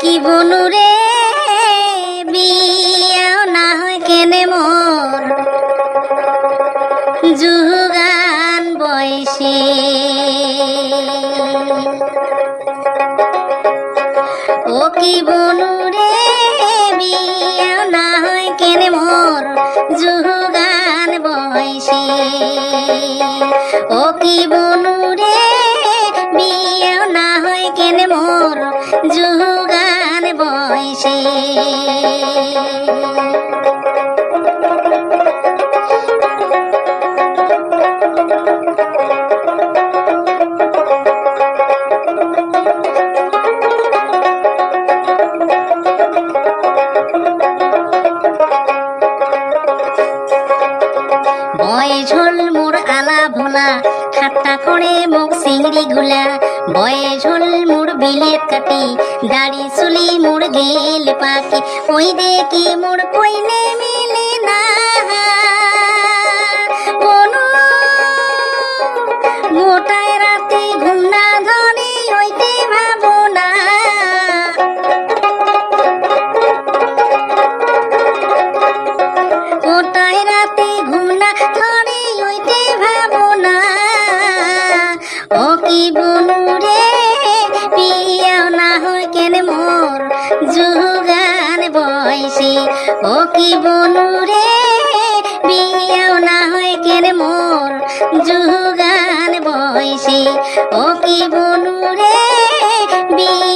কি বনুরে বিয়াও না হয় কেনে মোর জুগান বয়সে। ও কি বনুরে বিয়াও না হয় কেনে মোর জুগান বয়সে। ও কি বনুরে বিয়াও না হয় কেনে মোর জুগান বয় ঝোল মোর আলা ভোলা ঠাট্টা করে মুখ সিংড়ি গুলা বয়ে ঝোল বিলেত কাটি, দাড়ি চুলি মোর গেল পাখি ওই দেখি মোর কইনে মিলে না। মোটায় রাতে ঘুম না ধরে, হইতে ভাবনা কোটায় রাতে ঘুম না ধরে, হইতে ভাবনা ও কি হয়েছে ও কি বনুরে বিয়েও না হয় কেন মোর যুগান বয়সে ও কি বনুরে বিয়ে